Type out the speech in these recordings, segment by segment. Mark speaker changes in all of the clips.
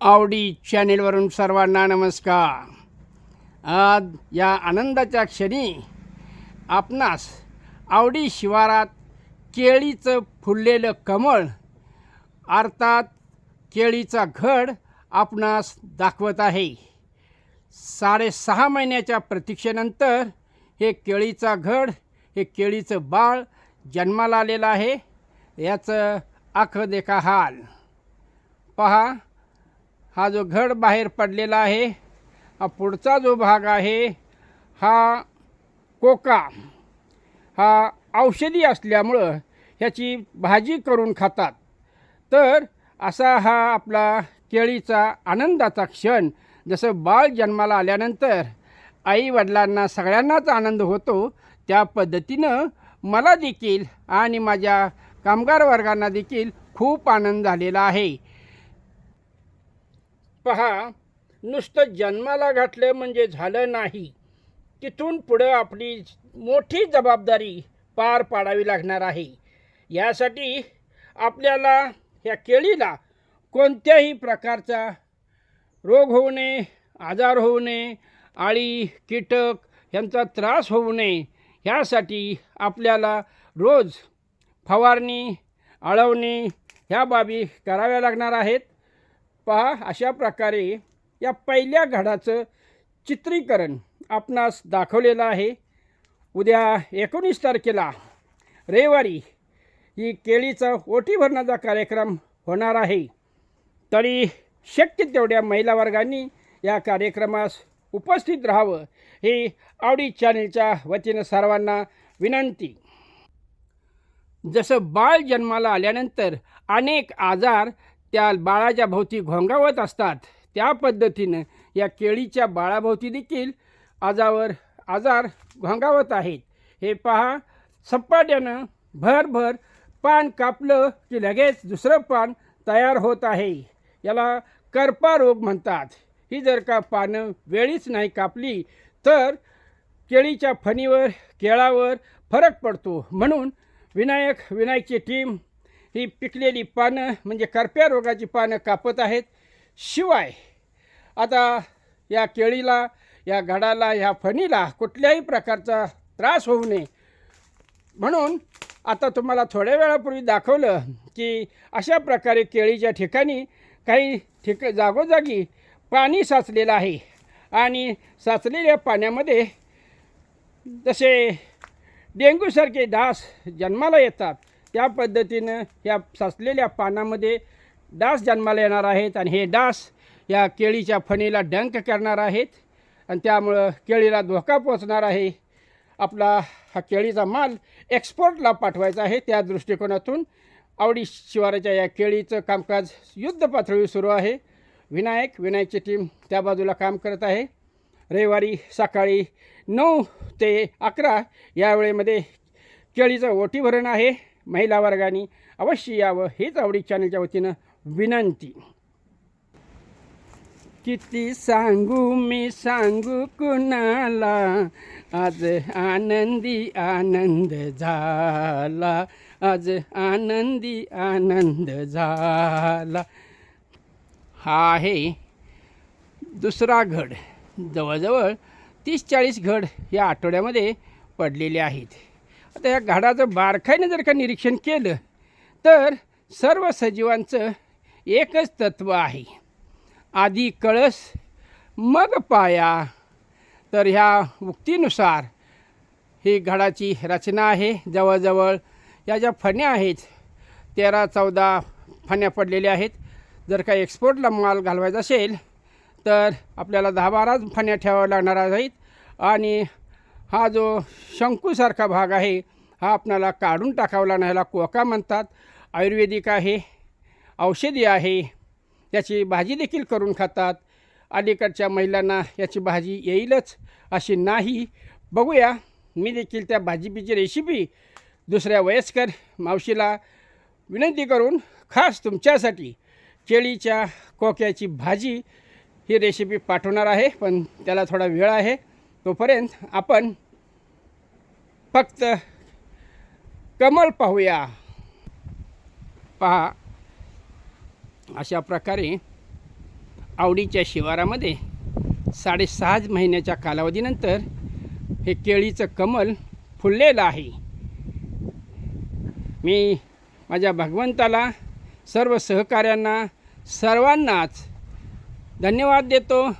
Speaker 1: आवडी चॅनेलवरून सर्वांना नमस्कार. आज या आनंदाच्या क्षणी आपणास आवडी शिवारात केळीचं फुललेलं कमळ अर्थात केळीचा घड आपणास दाखवत आहे. साडेसहा महिन्याच्या प्रतीक्षेनंतर हे केळीचा घड हे केळीचं बाळ जन्माला आलेलं आहे. याचं आख देखा हाल. पहा हा जो घड बाहेर पडलेला आहे हा पुढचा जो भाग आहे हा कोका हा औषधी असल्यामुळं ह्याची भाजी करून खातात. तर असा हा आपला केळीचा आनंदाचा क्षण जसं बाळ जन्माला आल्यानंतर आई वडिलांना सगळ्यांनाच आनंद होतो त्या पद्धतीनं मला देखील आणि माझ्या कामगार वर्गांना देखील खूप आनंद झालेला आहे. पहा नुसतं जन्माला घातलं म्हणजे झालं नाही. तिथून पुढं आपली मोठी जबाबदारी पार पाडावी लागणार आहे. यासाठी आपल्याला ह्या केळीला कोणत्याही प्रकारचा रोग होऊ नये आजार होऊ नये आळी कीटक यांचा त्रास होऊ नये ह्यासाठी आपल्याला रोज फवारणी आळवणी ह्या बाबी कराव्या लागणार आहेत. पहा अशा प्रकारे या पहिल्या घडाचं चित्रीकरण आपणास दाखवलेलं आहे. उद्या एकोणीस तारखेला रविवारी ही केळीचा ओटी भरण्याचा कार्यक्रम होणार आहे. तरी शक्य तेवढ्या महिला वर्गांनी या कार्यक्रमास उपस्थित राहावं ही आवडी चॅनेलच्या वतीनं सर्वांना विनंती. जसं बाळ जन्माला आल्यानंतर अनेक आजार त्या बाळाच्या भोवती घोंगावत असतात. त्या पद्धतीनं या केळीच्या बाळाभोवती देखील आजावर आजार घोंगावत आहेत. हे पहा सपाट्यानं भरभर पान कापलं की लगेच दुसरं पान तयार होत आहे. याला करपा रोग म्हणतात. ही जर का पानं वेळीच नाही कापली तर केळीच्या फणीवर केळावर फरक पडतो. म्हणून विनायक विनायकची टीम ही पिकलेली पानं म्हणजे करप्या रोगाची पानं कापत आहेत. शिवाय आता या केळीला या घडाला या फणीला कुठल्याही प्रकारचा त्रास होऊ नये. म्हणून आता तुम्हाला थोड्या वेळापूर्वी दाखवलं की अशा प्रकारे केळीच्या ठिकाणी काही ठिक जागोजागी पाणी साचलेलं आहे. आणि साचलेल्या पाण्यामध्ये जसे डेंग्यूसारखे डास जन्माला येतात त्या पद्धतीनं या साचलेल्या पानामध्ये डास जन्माला येणार आहेत आणि हे डास या केळीच्या फणीला डंक करणार आहेत. आणि त्यामुळं केळीला धोका पोचणार आहे. आपला हा केळीचा माल एक्सपोर्टला पाठवायचा आहे. त्या दृष्टिकोनातून आवडी शिवाराच्या या केळीचं कामकाज युद्ध पातळीवर सुरू आहे. विनायक विनायकची टीम त्या बाजूला काम करत आहे. रविवारी सकाळी नऊ ते अकरा या वेळेमध्ये केळीचं ओटी भरण आहे. महिला वर्गाने अवश्य यावं हेच आवडी चॅनलच्या वतीनं विनंती. किती सांगू मी सांगू कुणाला? आज आनंदी आनंद झाला. आज आनंदी आनंद झाला. हा आहे दुसरा घड. जवळजवळ तीस चाळीस घड या आठवड्यामध्ये पडलेले आहेत. आता या घडाचं बारखाईनं जर का निरीक्षण केलं तर सर्व सजीवांचं एकच तत्त्व आहे. आधी कळस मग पाया. तर ह्या उक्तीनुसार ही घडाची रचना आहे. जवळजवळ या ज्या फण्या आहेत तेरा चौदा फण्या पडलेल्या आहेत. जर का एक्सपोर्टला माल घालवायचा असेल तर आपल्याला दहा बारा फण्या ठेवाव्या लागणार आहेत. आणि हा जो शंकूसारखा भाग आहे हा आपणाला काढून टाकावला नाही ह्याला कोका म्हणतात. आयुर्वेदिक आहे औषधी आहे याची भाजी देखील करून खातात. अलीकडच्या महिलांना याची भाजी येईलच अशी नाही. बघूया मी देखील त्या भाजीपीची रेसिपी दुसऱ्या वयस्कर मावशीला विनंती करून खास तुमच्यासाठी केळीच्या कोक्याची भाजी ही रेसिपी पाठवणार आहे पण त्याला थोडा वेळ आहे. तोपर्यंत आपण फक्त कमल पाहूया. पहा अशा प्रकारे आवडीच्या शिवारामध्ये साडेसहा महिन्याच्या कालावधीनंतर हे केळीचं कमल फुललेलं आहे. मी माझ्या भगवंताला सर्व सहकाऱ्यांना सर्वांनाच धन्यवाद देतो.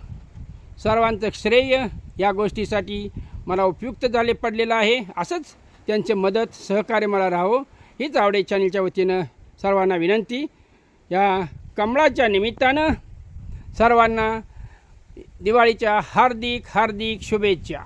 Speaker 1: सर्वांचं श्रेय या गोष्टीसाठी मला उपयुक्त झाले पडलेलं आहे. असंच त्यांचे मदत सहकार्य मला राहावं हीच आवडे चॅनलच्या वतीनं सर्वांना विनंती. या कमळाच्या निमित्तानं सर्वांना दिवाळीच्या हार्दिक हार्दिक शुभेच्छा.